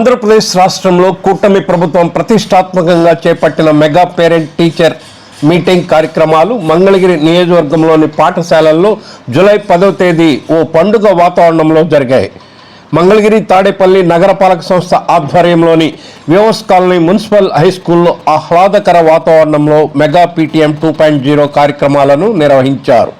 ఆంధ్రప్రదేశ్ రాష్ట్రంలో కూటమి ప్రభుత్వం ప్రతిష్టాత్మకంగా చేపట్టిన మెగా పేరెంట్ టీచర్ మీటింగ్ కార్యక్రమాలు మంగళగిరి నియోజకవర్గంలోని పాఠశాలల్లో జూలై పదవ తేదీ ఓ పండుగ వాతావరణంలో జరిగాయి. మంగళగిరి తాడేపల్లి నగరపాలక సంస్థ ఆధ్వర్యంలోని వ్యూవర్స్ కాలనీ మున్సిపల్ హై స్కూల్లో ఆహ్లాదకర వాతావరణంలో mega PTM two point zero కార్యక్రమాలను నిర్వహించారు.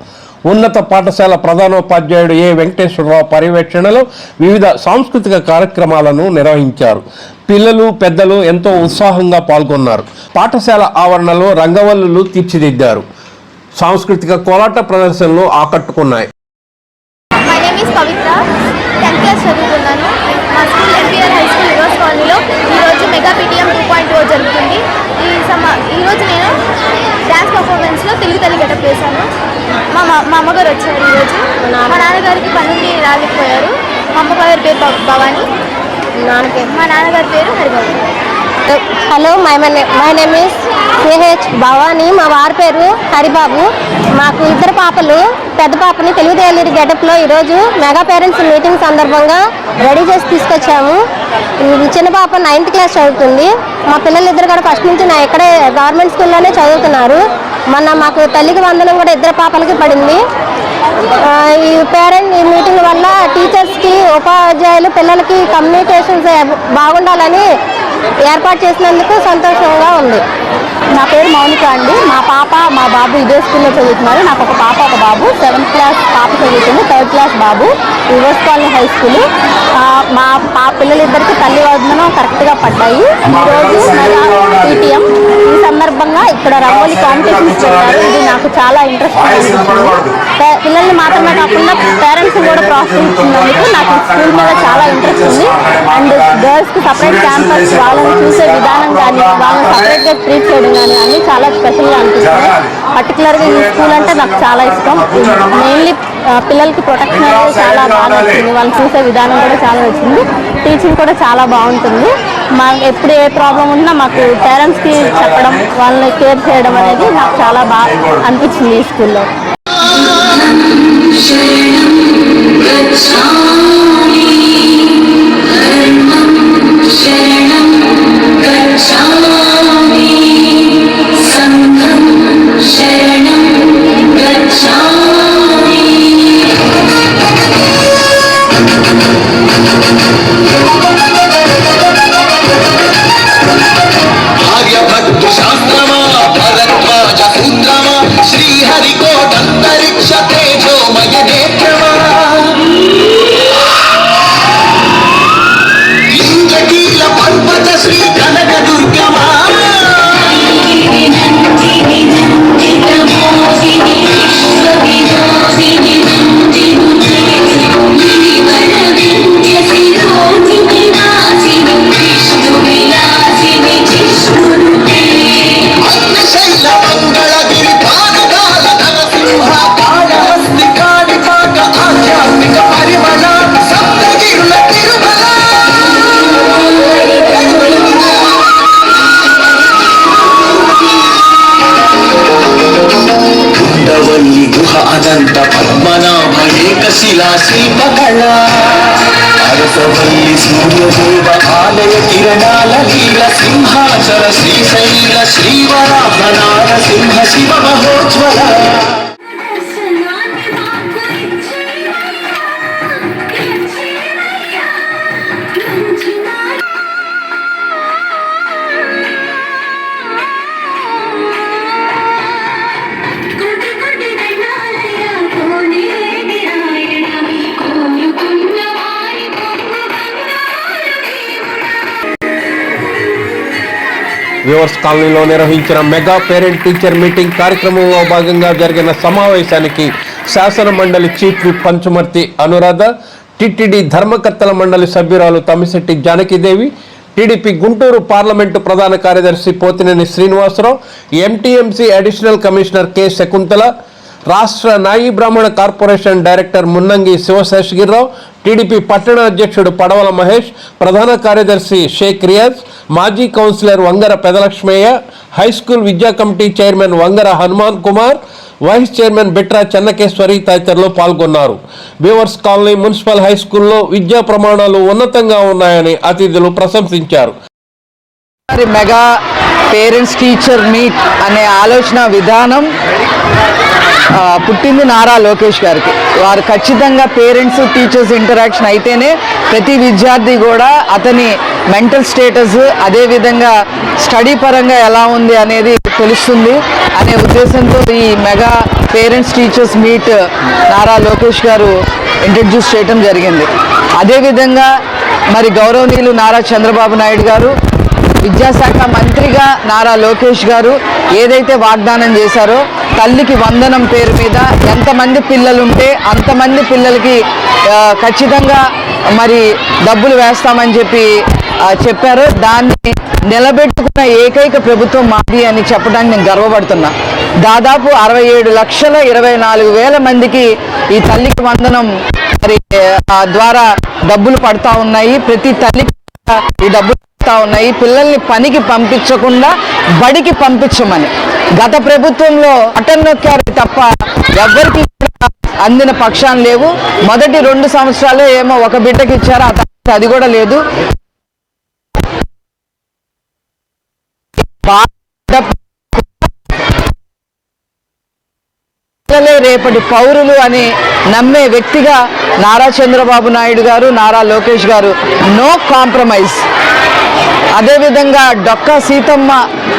ఉన్నత పాఠశాల ప్రధానోపాధ్యాయుడు ఏ వెంకటేశ్వరరావు పర్యవేక్షణలో వివిధ సాంస్కృతిక కార్యక్రమాలను నిర్వహించారు. పిల్లలు పెద్దలు ఎంతో ఉత్సాహంగా పాల్గొన్నారు. పాఠశాల ఆవరణలో రంగవల్లులు తీర్చిదిద్దారు. సాంస్కృతిక కోలాట ప్రదర్శనలు ఆకట్టుకున్నాయి. ఈరోజు oh జరుగుతుంది. ఈ సమ ఈరోజు నేను డ్యాన్స్ పర్ఫార్మెన్స్లో తెలుగు తల్లి గెటప్ వేశాను. మా మా అమ్మగారు వచ్చారు ఈరోజు. మా నాన్నగారికి పనుండి రాలేకపోయారు. మా అమ్మగారి పేరు భవాని. నాన్నగారు మా నాన్నగారి పేరు Haribabu. Hello my my name is CH Bhavani మా వారి పేరు హరిబాబు. మాకు ఇద్దరు పాపలు పెద్ద పాపని తెలుగు గెటప్లో ఈరోజు మెగా పేరెంట్స్ మీటింగ్ సందర్భంగా రెడీ చేసి తీసుకొచ్చాము. చిన్న పాప నైన్త్ క్లాస్ చదువుతుంది. మా పిల్లలిద్దరు కూడా ఫస్ట్ నుంచి నా ఇక్కడే గవర్నమెంట్ స్కూల్లోనే చదువుతున్నారు. మొన్న మాకు తల్లికి వందనం కూడా ఇద్దరు పాపలకి పడింది. ఈ పేరెంట్ ఈ మీటింగ్ వల్ల టీచర్స్కి ఉపాధ్యాయులు పిల్లలకి కమ్యూనికేషన్స్ బాగుండాలని ఏర్పాటు చేసినందుకు సంతోషంగా ఉంది. నా పేరు మౌనిక అండి. మా పాప మా బాబు ఇదే స్కూల్లో చదువుతున్నారు. నాకు ఒక పాప ఒక బాబు. సెవెంత్ క్లాస్ పాప చదువుతుంది. థర్డ్ క్లాస్ బాబు. Rivers colony high school. మా పా పిల్లలిద్దరికి తల్లి వందనం కరెక్ట్గా పడ్డాయి. ఈరోజు పీటీఎం. ఈ సందర్భంగా ఇక్కడ రంగోలి కాంపిటీషన్స్ పెట్టారు ఇది నాకు చాలా ఇంట్రెస్ట్ అనిపించింది. పిల్లల్ని మాత్రమే కాకుండా పేరెంట్స్ కూడా ప్రోత్సహించినందుకు నాకు ఈ స్కూల్ మీద చాలా ఇంట్రెస్ట్ ఉంది. అండ్ గర్ల్స్కి సపరేట్ క్యాంపస్ వాళ్ళని చూసే విధానం కానీ వాళ్ళని సపరేట్గా ట్రీట్ చేయడం కానీ అన్నీ చాలా స్పెషల్గా అనిపిస్తుంది పర్టికులర్గా ఈ స్కూల్ అంటే నాకు చాలా ఇష్టం. మెయిన్లీ పిల్లలకి ప్రొటెక్షన్ అనేది చాలా బాగా వచ్చింది. వాళ్ళు చూసే విధానం కూడా చాలా వచ్చింది. టీచింగ్ కూడా చాలా బాగుంటుంది. మాకు ఎప్పుడు ఏ ప్రాబ్లం ఉన్నా మాకు పేరెంట్స్కి చెప్పడం వాళ్ళని కేర్ చేయడం అనేది నాకు చాలా బాగా అనిపించింది ఈ స్కూల్లో. శిల్పకళ అరసవల్లి సూర్యదేవ ఆలయ కిరణాల నీల సింహాచల శ్రీశైల శ్రీవరాహ నారసింహ శివ మహోజ్వల. వ్యూవర్స్ కాలనీలో నిర్వహించిన మెగా పేరెంట్ టీచర్ మీటింగ్ కార్యక్రమంలో భాగంగా జరిగిన సమావేశానికి శాసన మండలి చీఫ్ పంచమర్తి పంచుమర్తి అనురాధ టిటిడి ధర్మకర్తల మండలి సభ్యురాలు తమ్మిశెట్టి జానకిదేవి టీడీపీ గుంటూరు పార్లమెంటు ప్రధాన కార్యదర్శి Pothineni Srinivasarao MTMC additional commissioner K Shakuntala రాష్ట్ర Nayi Brahmana corporation director Munnangi Sivaseshagirirao TDP పట్టణ అధ్యక్షుడు పడవల మహేష్ ప్రధాన కార్యదర్శి షేక్ రియాజ్ మాజీ councillor Vangara Pedalakshmayya high school విద్యా committee chairman Vangara Hanuman Kumar vice chairman Bitra Chennakeswari తదితరులు పాల్గొన్నారు. బీవర్స్ కాలనీ మున్సిపల్ హై స్కూల్లో విద్యా ప్రమాణాలు ఉన్నతంగా ఉన్నాయని అతిథులు ప్రశంసించారు. మెగా పేరెంట్స్ టీచర్ మీట్ అనే ఆలోచన విధానం పుట్టింది నారా లోకేష్ గారికి. వారు ఖచ్చితంగా పేరెంట్స్ టీచర్స్ ఇంటరాక్షన్ అయితేనే ప్రతి విద్యార్థి కూడా అతని మెంటల్ స్టేటస్ అదేవిధంగా స్టడీ పరంగా ఎలా ఉంది అనేది తెలుస్తుంది అనే ఉద్దేశంతో ఈ mega parents teachers meet Nara Lokesh గారు ఇంట్రడ్యూస్ చేయడం జరిగింది. అదేవిధంగా మరి గౌరవనీయులు నారా చంద్రబాబు నాయుడు గారు విద్యాశాఖ మంత్రిగా నారా లోకేష్ గారు ఏదైతే వాగ్దానం చేశారో తల్లికి వందనం పేరు మీద ఎంతమంది పిల్లలు ఉంటే అంతమంది పిల్లలకి ఖచ్చితంగా మరి డబ్బులు వేస్తామని చెప్పి చెప్పారు. దాన్ని నిలబెట్టుకున్న ఏకైక ప్రభుత్వం మాది అని చెప్పడానికి నేను గర్వపడుతున్నా. దాదాపు అరవై ఏడు లక్షల ఇరవై నాలుగు వేల మందికి ఈ తల్లికి వందనం మరి ఆ, ద్వారా డబ్బులు పడతా ఉన్నాయి. ప్రతి తల్లికి ఈ డబ్బులు ఉన్నాయి పిల్లల్ని పనికి పంపించకుండా బడికి పంపించమని. గత ప్రభుత్వంలో అటన్ నొక్కారు తప్ప ఎవరికి అందిన పక్షాలు లేవు. మొదటి రెండు సంవత్సరాలు ఏమో ఒక బిడ్డకి ఇచ్చారు ఆ తర్వాత అది కూడా లేదు. పిల్లలే రేపటి పౌరులు అని నమ్మే వ్యక్తిగా నారా చంద్రబాబు నాయుడు గారు నారా లోకేష్ గారు నో కాంప్రమైజ్. అదేవిధంగా డొక్కా సీతమ్మ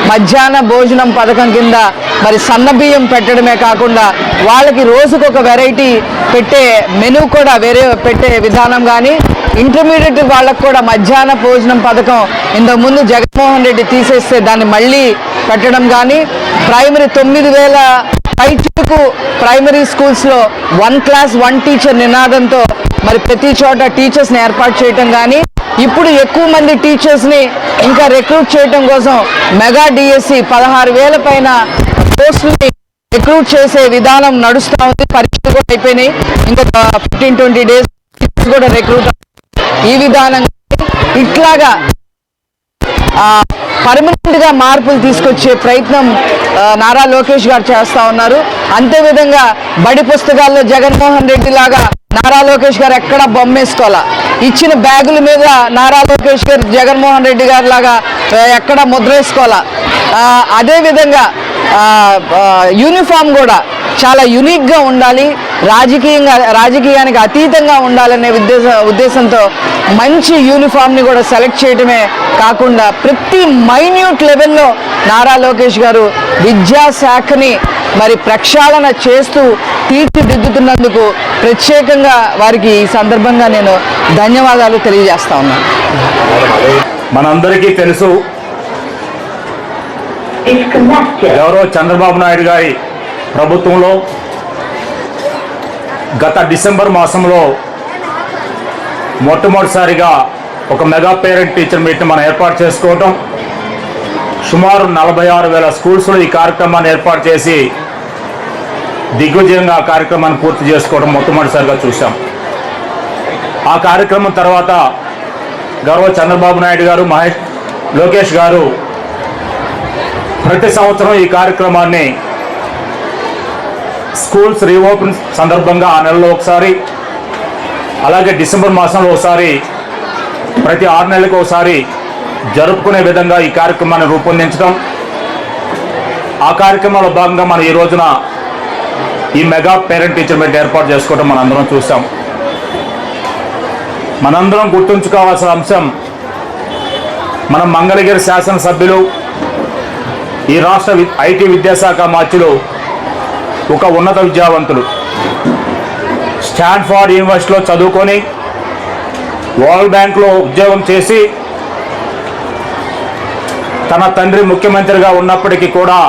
మధ్యాహ్న భోజనం పథకం కింద మరి సన్నబియ్యం పెట్టడమే కాకుండా వాళ్ళకి రోజుకు ఒక వెరైటీ పెట్టే మెనూ కూడా వేరే పెట్టే విధానం కానీ ఇంటర్మీడియట్ వాళ్ళకు కూడా మధ్యాహ్న భోజనం పథకం ఇంతకుముందు జగన్మోహన్ రెడ్డి తీసేస్తే దాన్ని మళ్ళీ పెట్టడం కానీ ప్రైమరీ తొమ్మిది వేల పైచుకు ప్రైమరీ స్కూల్స్లో వన్ క్లాస్ వన్ టీచర్ నినాదంతో మరి ప్రతి చోట టీచర్స్ని ఏర్పాటు చేయటం కానీ ఇప్పుడు ఎక్కువ మంది టీచర్స్ని ఇంకా రిక్రూట్ చేయటం కోసం మెగా డిఎస్సి పదహారు వేల పైన పోస్టుల్ని రిక్రూట్ చేసే విధానం నడుస్తూ ఉంది. పరీక్షలు కూడా అయిపోయినాయి. ఇంకా ఫిఫ్టీన్ ట్వంటీ డేస్ కూడా రిక్రూట్ ఈ విధానంగా ఇట్లాగా పర్మనెంట్గా మార్పులు తీసుకొచ్చే ప్రయత్నం నారా లోకేష్ గారు చేస్తూ ఉన్నారు. అంతే విధంగా బడి పుస్తకాల్లో జగన్మోహన్ రెడ్డి లాగా నారా లోకేష్ గారు ఎక్కడ బొమ్మేసుకోవాలా? ఇచ్చిన బ్యాగుల మీద నారా లోకేష్ గారు జగన్మోహన్ రెడ్డి గారు లాగా ఎక్కడ ముద్ర వేసుకోవాలా? అదేవిధంగా యూనిఫామ్ కూడా చాలా యునిక్గా ఉండాలి రాజకీయంగా రాజకీయానికి అతీతంగా ఉండాలనే ఉద్దేశ ఉద్దేశంతో మంచి యూనిఫామ్ని కూడా సెలెక్ట్ చేయడమే కాకుండా ప్రతి మైన్యూట్ లెవెల్లో నారా లోకేష్ గారు విద్యాశాఖని మరి ప్రక్షాళన చేస్తూ తీర్చిదిద్దుతున్నందుకు ప్రత్యేకంగా వారికి ఈ సందర్భంగా నేను ధన్యవాదాలు తెలియజేస్తా ఉన్నాను మనందరికీ తెలుసు గౌరవ చంద్రబాబు నాయుడు గారి ప్రభుత్వంలో గత డిసెంబర్ మాసంలో మొట్టమొదటిసారిగా ఒక మెగా పేరెంట్ టీచర్ మీట్ని మనం ఏర్పాటు చేసుకోవటం. సుమారు నలభై ఆరు వేల స్కూల్స్లో ఈ కార్యక్రమాన్ని ఏర్పాటు చేసి దిగ్విజయంగా ఆ కార్యక్రమాన్ని పూర్తి చేసుకోవడం మొట్టమొదటిసారిగా చూశాం. ఆ కార్యక్రమం తర్వాత గౌరవ చంద్రబాబు నాయుడు గారు మహేష్ లోకేష్ గారు ప్రతి సంవత్సరం ఈ కార్యక్రమాన్ని స్కూల్స్ రీఓపెన్ సందర్భంగా ఆ నెలలో ఒకసారి అలాగే డిసెంబర్ మాసంలో ఒకసారి ప్రతి ఆరు నెలలకు ఒకసారి జరుపుకునే విధంగా ఈ కార్యక్రమాన్ని రూపొందించడం. ఆ కార్యక్రమంలో భాగంగా మనం ఈ రోజున ఈ మెగా పేరెంట్ టీచర్ మీట్ ఏర్పాటు చేసుకోవడం మనందరం చూసాం మనందరం గుర్తుంచుకోవాల్సిన అంశం మన మంగళగిరి శాసనసభ్యులు ఈ రాష్ట్ర వి- ఐటీ విద్యాశాఖ మార్చులు ఒక ఉన్నత విద్యావంతులు. స్టాన్ఫార్డ్ యూనివర్సిటీలో చదువుకొని వరల్డ్ బ్యాంక్లో ఉద్యోగం చేసి తన తండ్రి ముఖ్యమంత్రిగా ఉన్నప్పటికీ కూడా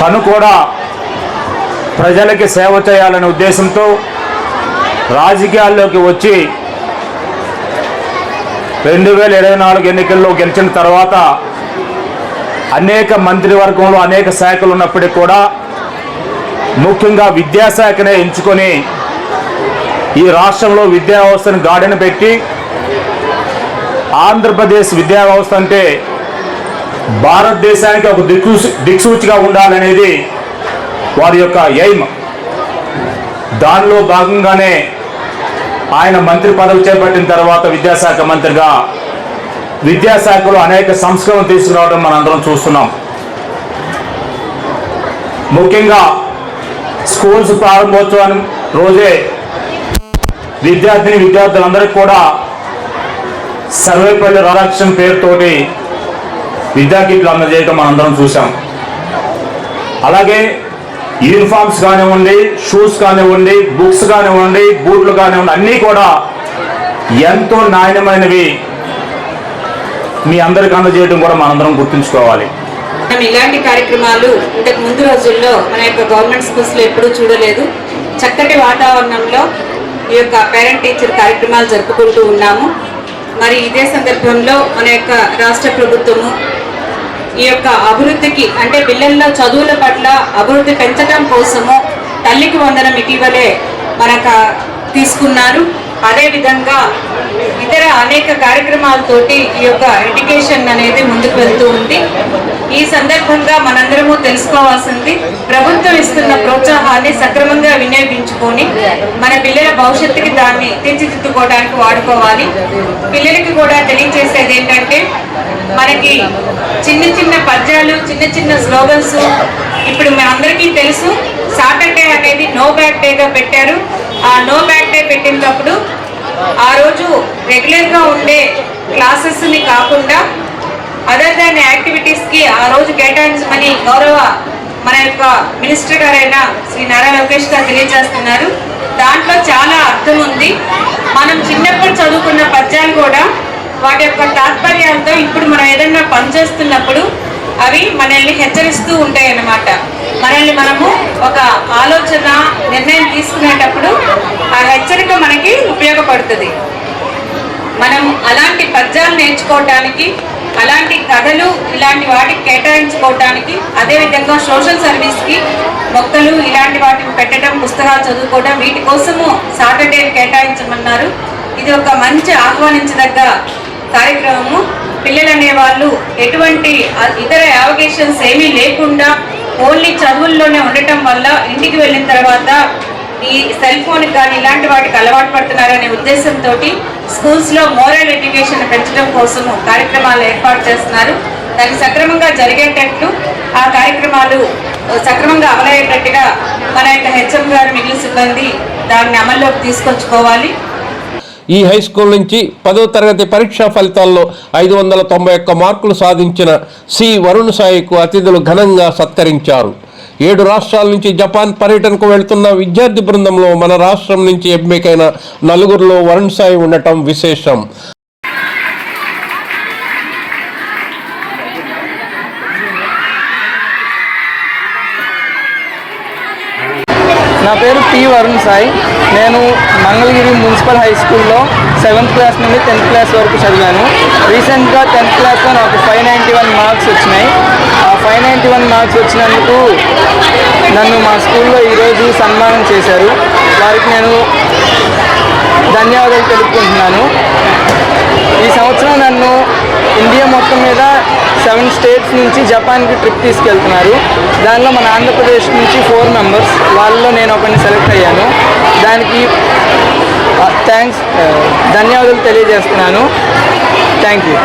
తను కూడా ప్రజలకి సేవ చేయాలనే ఉద్దేశంతో రాజకీయాల్లోకి వచ్చి రెండు వేల ఇరవై నాలుగు ఎన్నికల్లో గెలిచిన తర్వాత అనేక మంత్రివర్గంలో అనేక శాఖలు ఉన్నప్పటికీ కూడా ముఖ్యంగా విద్యాశాఖనే ఎంచుకొని ఈ రాష్ట్రంలో విద్యా వ్యవస్థను గాడిన పెట్టి ఆంధ్రప్రదేశ్ విద్యా వ్యవస్థ అంటే భారతదేశానికి ఒక దిక్సూ దిక్సూచిగా ఉండాలనేది వారి యొక్క ఎయిమ్. దానిలో భాగంగానే ఆయన మంత్రి పదవి చేపట్టిన తర్వాత విద్యాశాఖ మంత్రిగా విద్యాశాఖలో అనేక సంస్కరణలు తీసుకురావడం మనందరం చూస్తున్నాం. ముఖ్యంగా స్కూల్స్ ప్రారంభోత్సవం రోజే విద్యార్థిని విద్యార్థులందరికీ కూడా సర్వేపల్లి రాధాకృష్ణ పేరుతోటి విద్యా కిట్లు అందజేయడం మనందరం చూసాం అలాగే యూనిఫామ్స్ కానివ్వండి షూస్ కానివ్వండి బుక్స్ కానివ్వండి బూట్లు కానివ్వండి అన్నీ కూడా ఎంతో నాణ్యమైనవి. మీ అందరికి అందజేయడం కూడా మనందరం గుర్తుంచుకోవాలి. మనం ఇలాంటి కార్యక్రమాలు ఇంతకు ముందు రోజుల్లో మన యొక్క గవర్నమెంట్ స్కూల్స్లో ఎప్పుడూ చూడలేదు. చక్కటి వాతావరణంలో ఈ యొక్క పేరెంట్ టీచర్ కార్యక్రమాలు జరుపుకుంటూ ఉన్నాము. మరి ఇదే సందర్భంలో మన యొక్క రాష్ట్ర ప్రభుత్వము ఈ యొక్క అభివృద్ధికి అంటే పిల్లల్లో చదువుల పట్ల అభివృద్ధి పెంచడం కోసము తల్లికి వందనం ఇటీవలే మనక తీసుకున్నారు. అదేవిధంగా ఇతర అనేక కార్యక్రమాలతోటి ఈ యొక్క ఎడ్యుకేషన్ అనేది ముందుకు వెళ్తూ ఉంది. ఈ సందర్భంగా మనందరము తెలుసుకోవాల్సింది ప్రభుత్వం ఇస్తున్న ప్రోత్సాహాన్ని సక్రమంగా వినియోగించుకొని మన పిల్లల భవిష్యత్తుకి దాన్ని తీర్చిదిద్దుకోవడానికి వాడుకోవాలి. పిల్లలకి కూడా తెలియజేసేది ఏంటంటే మనకి చిన్న చిన్న పద్యాలు చిన్న చిన్న స్లోగన్స్ ఇప్పుడు మనందరికీ తెలుసు. సాటర్డే అనేది నో బ్యాక్ డేగా పెట్టారు. ఆ నో బ్యాక్ డే పెట్టినప్పుడు ఆ రోజు రెగ్యులర్గా ఉండే క్లాసెస్ని కాకుండా అదర్ దాన్ యాక్టివిటీస్కి ఆ రోజు కేటాయించమని గౌరవ మన యొక్క మినిస్టర్ గారైన శ్రీ నారా లోకేష్ గారు తెలియజేస్తున్నారు. దాంట్లో చాలా అర్థం ఉంది. మనం చిన్నప్పుడు చదువుకున్న పద్యాలు కూడా వాటి యొక్క తాత్పర్యాలతో ఇప్పుడు మనం ఏదైనా పనిచేస్తున్నప్పుడు అవి మనల్ని హెచ్చరిస్తూ ఉంటాయి అన్నమాట మనల్ని మనము ఒక ఆలోచన నిర్ణయం తీసుకునేటప్పుడు ఆ హెచ్చరిక మనకి ఉపయోగపడుతుంది. మనం అలాంటి పద్యాలు నేర్చుకోవటానికి అలాంటి కథలు ఇలాంటి వాటికి కేటాయించుకోవటానికి అదేవిధంగా సోషల్ సర్వీస్కి మొక్కలు ఇలాంటి వాటిని పెట్టడం పుస్తకాలు చదువుకోవడం వీటి కోసము సాటర్డే కేటాయించమన్నారు. ఇది ఒక మంచి ఆహ్వానించదగ్గ కార్యక్రమము. పిల్లలు అనేవాళ్ళు ఎటువంటి ఇతర యావగేషన్స్ ఏమీ లేకుండా ఓన్లీ చదువుల్లోనే ఉండటం వల్ల ఇంటికి వెళ్ళిన తర్వాత ఈ సెల్ ఫోన్ కానీ ఇలాంటి వాటికి అలవాటు పడుతున్నారనే ఉద్దేశంతో స్కూల్స్లో మోరల్ ఎడ్యుకేషన్ పెంచడం కోసం కార్యక్రమాలు ఏర్పాటు చేస్తున్నారు. దాన్ని సక్రమంగా జరిగేటట్లు ఆ కార్యక్రమాలు సక్రమంగా అమలయ్యేటట్టుగా మన యొక్క హెచ్ఎం గారు మిగిలిన సిబ్బంది దాన్ని అమల్లోకి తీసుకొచ్చుకోవాలి. ఈ హై స్కూల్ నుంచి పదో తరగతి పరీక్షా ఫలితాల్లో ఐదు వందల తొంభై ఒక్క మార్కులు సాధించిన సి వరుణ్ సాయికు అతిథులు ఘనంగా సత్కరించారు. ఏడు రాష్ట్రాల నుంచి జపాన్ పర్యటనకు వెళ్తున్న విద్యార్థి బృందంలో మన రాష్ట్రం నుంచి ఎంపికైన నలుగురిలో వరుణ్ సాయి ఉండటం విశేషం. నా పేరు పి వరుణ్ సాయి. నేను మంగళగిరి మున్సిపల్ హై స్కూల్లో సెవెంత్ క్లాస్ నుండి టెన్త్ క్లాస్ వరకు చదివాను. రీసెంట్గా టెన్త్ క్లాస్లో నాకు ఫైవ్ నైంటీ వన్ మార్క్స్ వచ్చినాయి. ఆ ఫైవ్ నైంటీ వన్ మార్క్స్ వచ్చినందుకు నన్ను మా స్కూల్లో ఈరోజు సన్మానం చేశారు. వారికి నేను ధన్యవాదాలు తెలుపుకుంటున్నాను. ఈ సంవత్సరం నన్ను ఇండియా మొత్తం మీద సెవెన్ స్టేట్స్ నుంచి జపాన్కి ట్రిప్ తీసుకెళ్తున్నారు. దానిలో మన ఆంధ్రప్రదేశ్ నుంచి ఫోర్ మెంబర్స్ వాళ్ళలో నేను ఒకరిని సెలెక్ట్ అయ్యాను. దానికి థ్యాంక్స్ ధన్యవాదాలు తెలియజేస్తున్నాను. Thank you.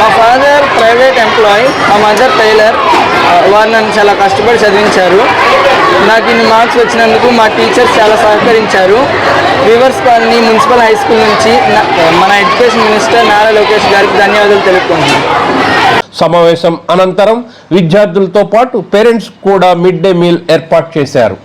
మా ఫాదర్ ప్రైవేట్ ఎంప్లాయీ మా మదర్ టైలర్ వారు నన్ను చాలా కష్టపడి చదివించారు. నాకు ఇన్ని మార్క్స్ వచ్చినందుకు మా టీచర్స్ చాలా సహకరించారు. Rivers colony municipal high school నుంచి మన ఎడ్యుకేషన్ మినిస్టర్ నారా లోకేష్ గారికి ధన్యవాదాలు తెలుపుకుంటున్నాను. సమావేశం అనంతరం విద్యార్థులతో పాటు పేరెంట్స్ కూడా మిడ్ డే మీల్ ఏర్పాటు చేశారు.